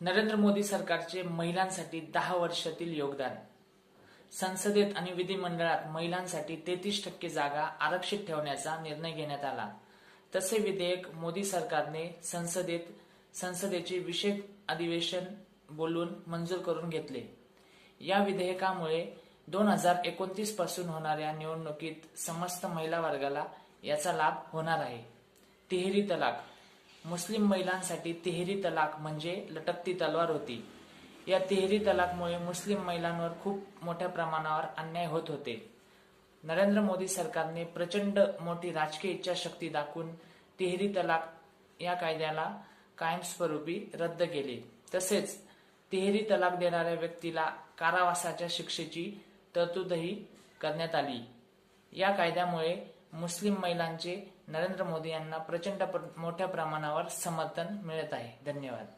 नरेंद्र मोदी सरकारचे महिलांसाठी दहा वर्षातील योगदान. संसदेत आणि विधिमंडळात महिलांसाठी तेहतीस टक्के जागा आरक्षित ठेवण्याचा निर्णय घेण्यात आला. तसे विधेयक मोदी सरकारने संसदेत संसदेचे विशेष अधिवेशन बोलून मंजूर करून घेतले. या विधेयकामुळे दोन हजार एकोणतीसपासून होणाऱ्या निवडणुकीत समस्त महिला वर्गाला याचा लाभ होणार आहे. तिहेरी तलाक मुस्लिम महिलांसाठी तिहेरी तलाक म्हणजे लटकती तलवार होती. या तिहेरी तलाकमुळे मुस्लिम महिलांवर खूप मोठ्या प्रमाणावर अन्याय होत होते. नरेंद्र मोदी सरकारने प्रचंड मोठी राजकीय इच्छाशक्ती दाखवून तिहेरी तलाक या कायद्याला कायमस्वरूपी रद्द केले. तसेच तिहेरी तलाक देणाऱ्या व्यक्तीला कारावासाच्या शिक्षेची तरतूदही करण्यात आली. या कायद्यामुळे मुस्लिम महिलांचे नरेंद्र मोदी यांना प्रचंड प्र- मोठ्या प्रमाणावर समर्थन मिळत आहे. धन्यवाद.